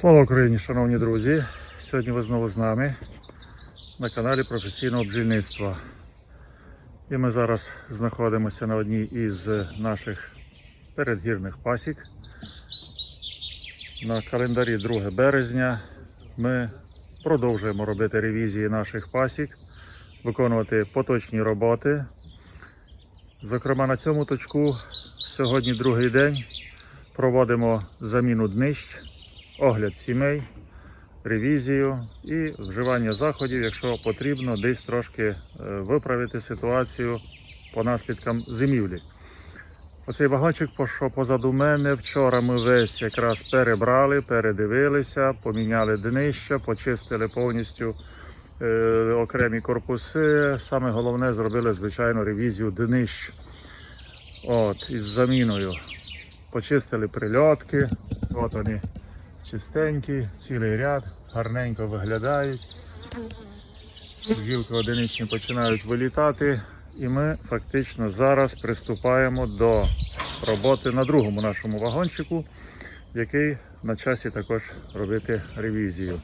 Слава Україні, шановні друзі! Сьогодні ви знову з нами на каналі професійного бджільництва. І ми зараз знаходимося на одній із наших передгірних пасік. На календарі 2 березня ми продовжуємо робити ревізії наших пасік, виконувати поточні роботи. Зокрема, на цьому точку сьогодні другий день проводимо заміну днищ огляд сімей, ревізію і вживання заходів, якщо потрібно, десь трошки е, виправити ситуацію по наслідкам зимівлі. Оцей вагончик, що позаду мене, вчора ми весь якраз перебрали, передивилися, поміняли днища, почистили повністю е, окремі корпуси. Саме головне зробили, звичайно, ревізію днищ. От, із заміною. Почистили прильотки. От вони чистенькі, цілий ряд, гарненько виглядають. Бджілки одиничні починають вилітати, і ми фактично зараз приступаємо до роботи на другому нашому вагончику, який на часі також робити ревізію.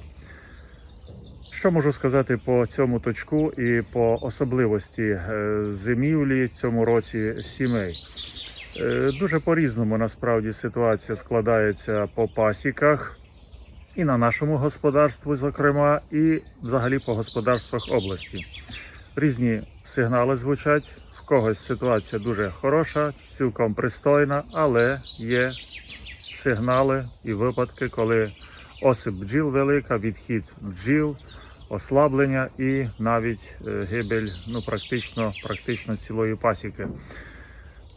Що можу сказати по цьому точку і по особливості е, зимівлі цьому році сімей? Е, Дуже по-різному насправді ситуація складається по пасіках і на нашому господарстві, зокрема, і взагалі по господарствах області. Різні сигнали звучать. В когось ситуація дуже хороша, цілком пристойна, але є сигнали і випадки, коли осип бджіл велика, відхід бджіл, ослаблення і навіть е, гибель ну, практично, практично цілої пасіки.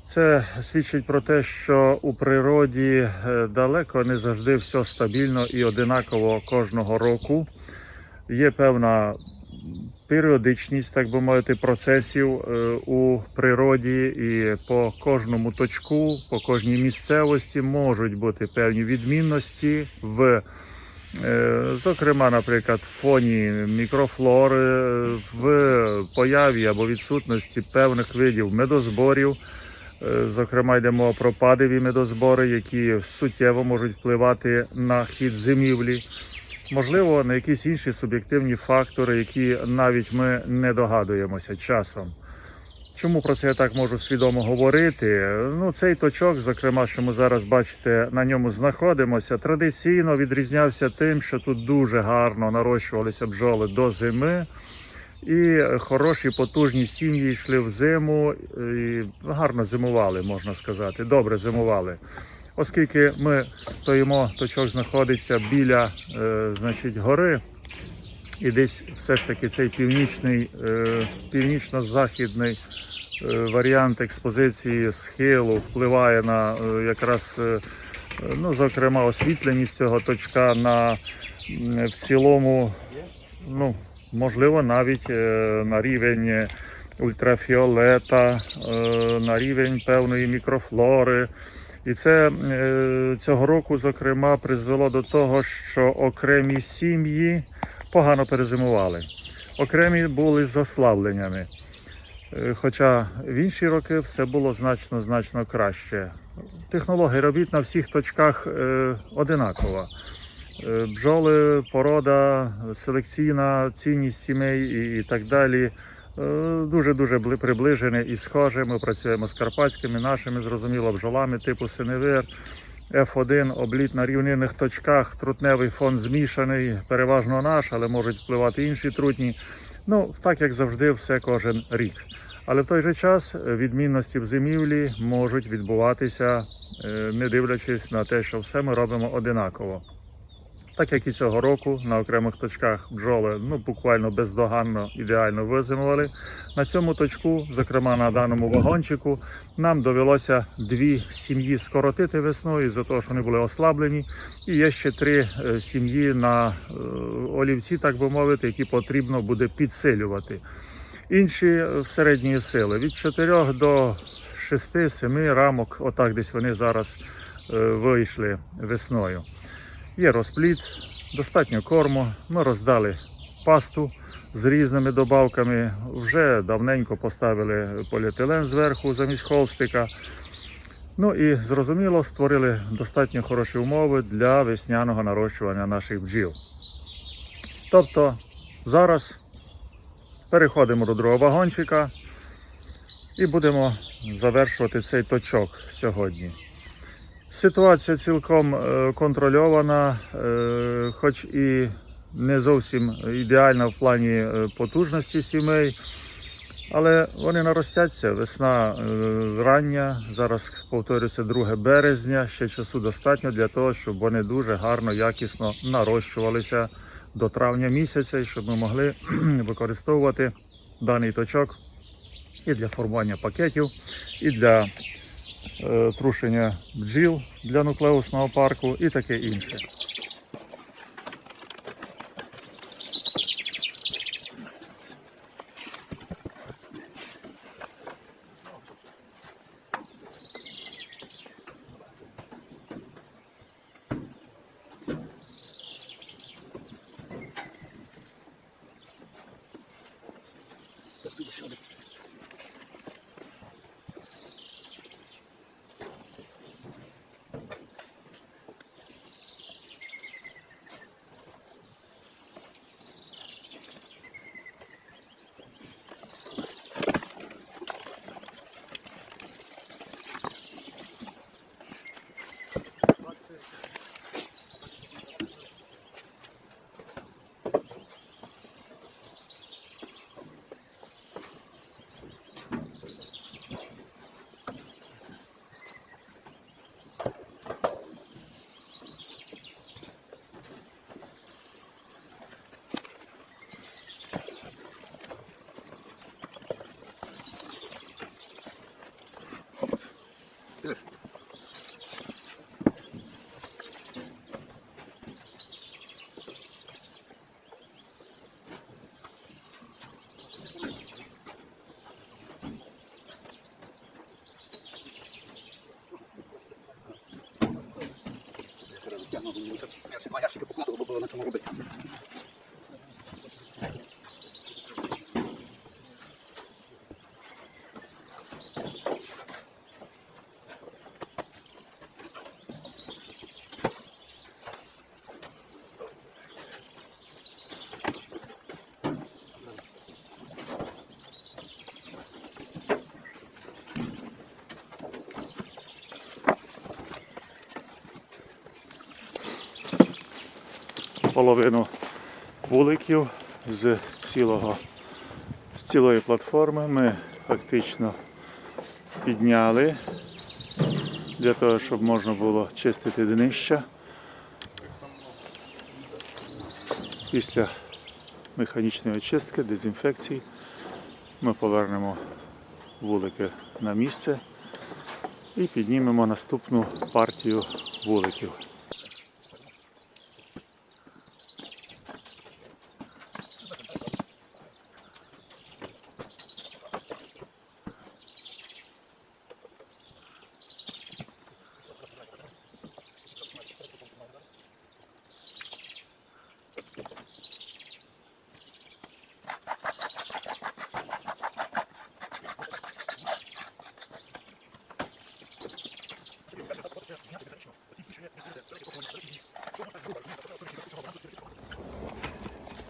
Це свідчить про те, що у природі е, далеко не завжди все стабільно і одинаково кожного року. Є певна періодичність, так би мовити, процесів е, у природі, і по кожному точку, по кожній місцевості можуть бути певні відмінності в. Е, Зокрема, наприклад, в фоні мікрофлори, в появі або відсутності певних видів медозборів. Е, Зокрема, йде мова про падові медозбори, які суттєво можуть впливати на хід зимівлі. Можливо, на якісь інші суб'єктивні фактори, які навіть ми не догадуємося часом. Чому про це я так можу свідомо говорити? Ну, цей точок, зокрема, що ми зараз бачите, на ньому знаходимося, традиційно відрізнявся тим, що тут дуже гарно нарощувалися бджоли до зими. І хороші потужні сім'ї йшли в зиму і гарно зимували, можна сказати. Добре зимували. Оскільки ми стоїмо, точок знаходиться біля е, значить, гори, і десь все ж таки цей північний, е, північно-західний е, варіант експозиції схилу впливає на е, якраз, е, ну, зокрема, освітленість цього точка на м, в цілому, ну, можливо, навіть е, на рівень ультрафіолета, е, на рівень певної мікрофлори. І це е, цього року, зокрема, призвело до того, що окремі сім'ї погано перезимували, окремі були з ослабленнями. Е, Хоча в інші роки все було значно значно краще. Технологія робіт на всіх точках е, одинакова. Е, Бджоли, порода, селекційна цінність сімей і, так далі. Дуже дуже приближені і схожі. Ми працюємо з карпатськими нашими, зрозуміло, бджолами типу синевир. F1 обліт на рівнинних точках, трутневий фон змішаний, переважно наш, але можуть впливати інші трутні. Ну, так як завжди, все кожен рік. Але в той же час е, відмінності в зимівлі можуть відбуватися, е, не дивлячись на те, що все ми робимо одинаково. Так як і цього року на окремих точках бджоли ну буквально бездоганно ідеально визимували. На цьому точку, зокрема на даному вагончику, нам довелося дві сім'ї скоротити весною за того, що вони були ослаблені. І є ще три е, сім'ї на е, олівці, так би мовити, які потрібно буде підсилювати. Інші е, в середньої сили від 4 до 6-7 рамок, отак десь вони зараз вийшли весною. Є розплід, достатньо корму. Ми роздали пасту з різними добавками. Вже давненько поставили поліетилен зверху замість холстика. Ну і зрозуміло, створили достатньо хороші умови для весняного нарощування наших бджіл. Тобто зараз переходимо до другого вагончика і будемо завершувати цей точок сьогодні. Ситуація цілком е, контрольована, е, хоч і не зовсім ідеальна в плані е, потужності сімей, але вони наростяться. Весна рання, зараз повторюється 2 березня. Ще часу достатньо для того, щоб вони дуже гарно, якісно нарощувалися до травня місяця, і щоб ми могли використовувати даний точок і для формування пакетів, і для трушення бджіл для нуклеусного парку і таке інше. Два ящики покладу, бо було на чому робити. Половину вуликів з цілого з цілої платформи ми фактично підняли для того, щоб можна було чистити днища. Після механічної очистки, дезінфекції ми повернемо вулики на місце і піднімемо наступну партію вуликів.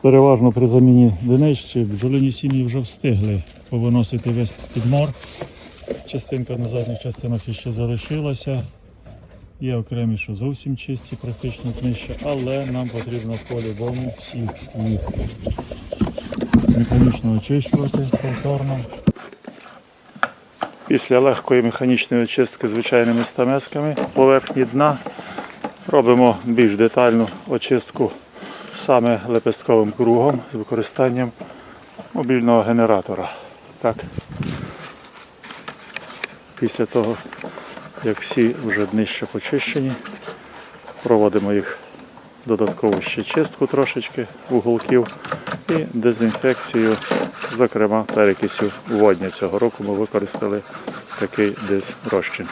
Переважно при заміні динищі бджолині сім'ї вже встигли повиносити весь підмор. Частинка на задніх частинах ще залишилася. Є окремі, що зовсім чисті, практично днища, але нам потрібно по-любому всіх їх механічно очищувати повторно. Після легкої механічної очистки звичайними стамесками поверхні дна робимо більш детальну очистку саме лепестковим кругом з використанням мобільного генератора. Так. Після того, як всі вже днища почищені, проводимо їх додаткову ще чистку трошечки вуголків і дезінфекцію, зокрема перекисів водня. Цього року ми використали такий дезрозчин.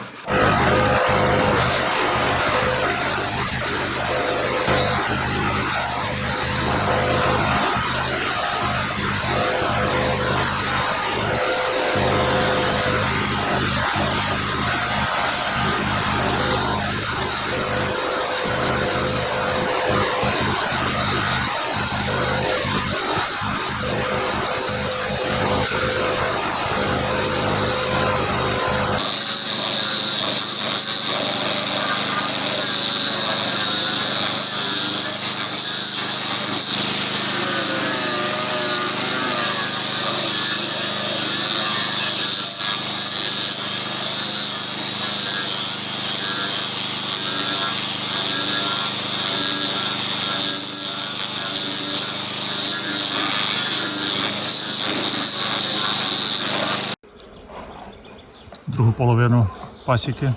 Половину пасіки.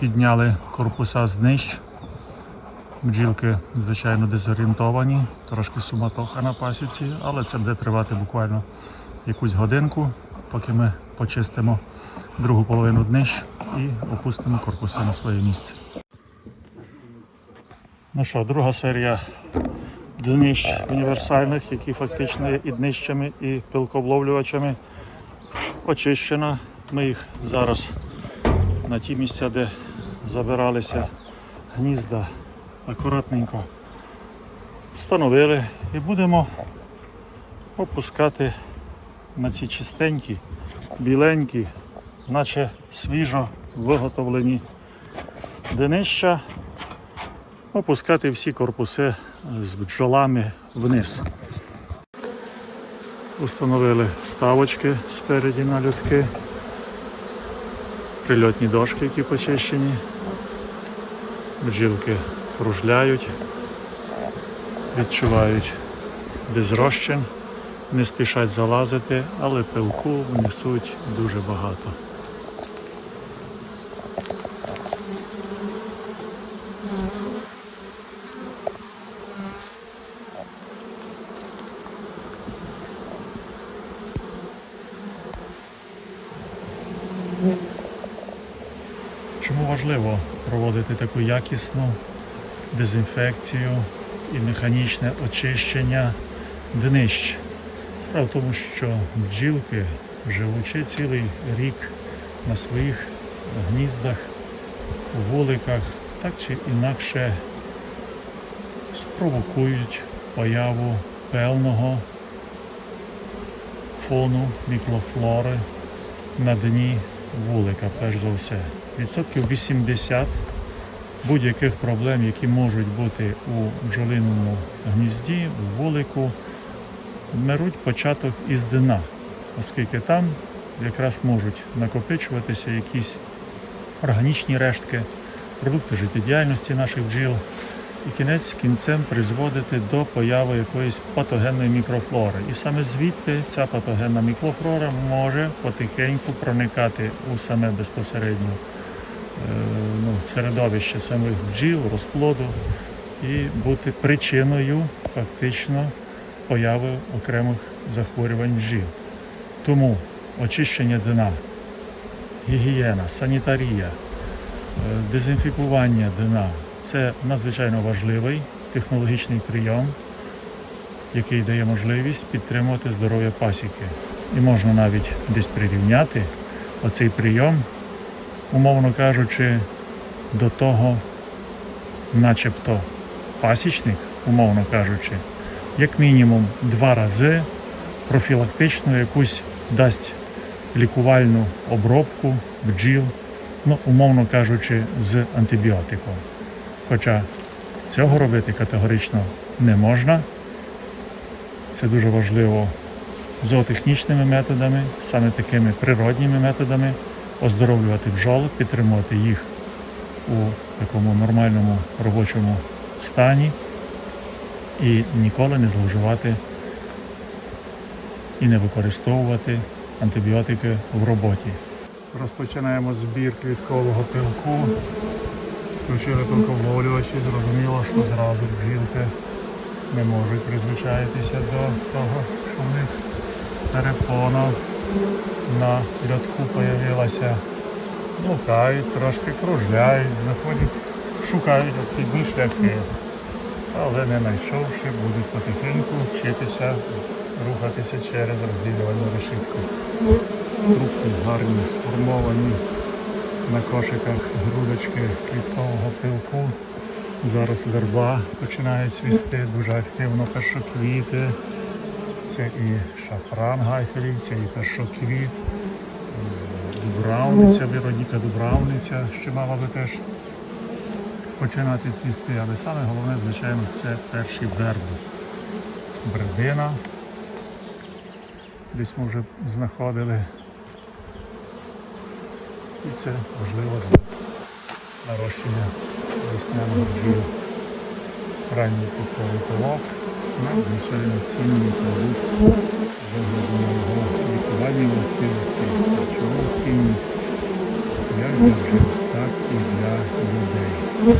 Підняли корпуса з днищ. Бджілки, звичайно, дезорієнтовані, трошки суматоха на пасіці, але це буде тривати буквально якусь годинку, поки ми почистимо другу половину днищ і опустимо корпуси на своє місце. Ну що, друга серія днищ універсальних, які фактично є і днищами, і пилковловлювачами очищена. Ми їх зараз на ті місця, де забиралися гнізда, акуратненько встановили і будемо опускати на ці чистенькі, біленькі, наче свіжо виготовлені днища, опускати всі корпуси з бджолами вниз. Установили ставочки спереді на лютки, прильотні дошки, які почищені. Бджілки кружляють, відчувають безрозчин, не спішать залазити, але пилку несуть дуже багато. Чому важливо проводити таку якісну дезінфекцію і механічне очищення днищ? Справа в тому, що бджілки, живучи цілий рік на своїх гніздах, вуликах, так чи інакше спровокують появу певного фону мікрофлори на дні вулика, перш за все. Відсотків 80 будь-яких проблем, які можуть бути у бджолиному гнізді, у вулику, беруть початок із дна, оскільки там якраз можуть накопичуватися якісь органічні рештки, продукти життєдіяльності наших бджіл, і кінець кінцем призводити до появи якоїсь патогенної мікрофлори. І саме звідти ця патогенна мікрофлора може потихеньку проникати у саме безпосередньо ну, середовище самих бджіл, розплоду і бути причиною фактично появи окремих захворювань бджіл. Тому очищення дна, гігієна, санітарія, е, дезінфікування дна це надзвичайно важливий технологічний прийом, який дає можливість підтримувати здоров'я пасіки. І можна навіть десь прирівняти оцей прийом, умовно кажучи, до того, начебто пасічник, умовно кажучи, як мінімум два рази профілактичну якусь дасть лікувальну обробку бджіл, ну, умовно кажучи, з антибіотиком. Хоча цього робити категорично не можна. Це дуже важливо зоотехнічними методами, саме такими природніми методами, оздоровлювати бджолок, підтримувати їх у такому нормальному робочому стані і ніколи не зловживати і не використовувати антибіотики в роботі. Розпочинаємо збір квіткового пилку. Включили пилковолювачі, зрозуміло, що зразу бджілки не можуть призвичаїтися до того, що в них перепона на льотку появилася. Блукають, трошки кружляють, знаходять, шукають обхідні шляхи. Але не знайшовши, будуть потихеньку вчитися рухатися через розділювальну решітку. Трубки гарні, сформовані на кошиках грудочки квіткового пилку. Зараз верба починає цвісти, дуже активно першоквіти. Це і шафран гайфелівця, і першоквіт, дубравниця, Вероніка Дубравниця, що мала би теж починати цвісти. Але саме головне, звичайно, це перші верби. Бердина. Десь ми вже знаходили. І це важливо для нарощення весняного бджіл. Ранній куповий пилок, надзвичайно цінний продукт загального лікувальні властивості, чого цінність як для бджіл, так і для людей.